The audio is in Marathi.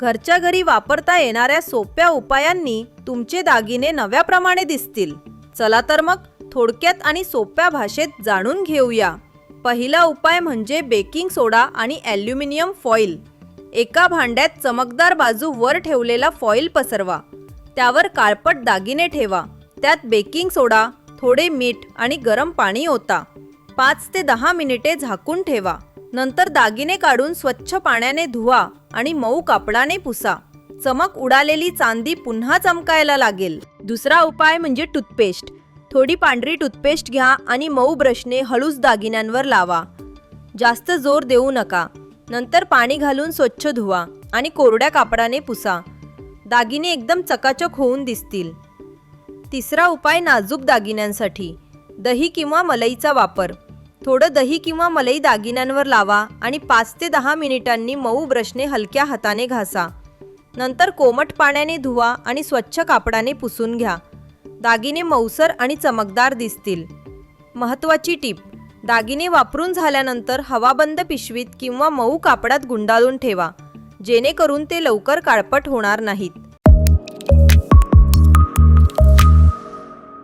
घरच्या घरी वापरता येणाऱ्या सोप्या उपायांनी तुमचे दागिने नव्याप्रमाणे दिसतील. चला तर मग थोडक्यात आणि सोप्या भाषेत जाणून घेऊया. पहिला उपाय म्हणजे बेकिंग सोडा आणि ॲल्युमिनियम फॉईल एका भांड्यात चमकदार बाजू वर ठेवलेला फॉईल पसरवा. त्यावर काळपट दागिने ठेवा. त्यात बेकिंग सोडा थोडे मीठ आणि गरम पाणी ओता. पाच ते दहा मिनिटे झाकून ठेवा. नंतर दागिने काढून स्वच्छ पाण्याने धुवा आणि मऊ कापडाने पुसा. चमक उडालेली चांदी पुन्हा चमकायला लागेल. दुसरा उपाय म्हणजे टूथपेस्ट. थोडी पांढरी टूथपेस्ट घ्या आणि मऊ ब्रशने हळूच दागिन्यांवर लावा. जास्त जोर देऊ नका. नंतर पाणी घालून स्वच्छ धुवा आणि कोरड्या कापडाने पुसा. दागिने एकदम चकाचक होऊन दिसतील. तिसरा उपाय नाजूक दागिन्यांसाठी. दही किंवा मलईचा वापर. थोडं दही किंवा मलई दागिन्यांवर लावा आणि पाच ते दहा मिनिटांनी मऊ ब्रशने हलक्या हाताने घासा. नंतर कोमट पाण्याने धुवा आणि स्वच्छ कापडाने पुसून घ्या. दागिने मऊसर आणि चमकदार दिसतील. महत्त्वाची टीप दागिने वापरून झाल्यानंतर हवाबंद पिशवीत किंवा मऊ कापडात गुंडाळून ठेवा जेणेकरून ते लवकर काळपट होणार नाहीत.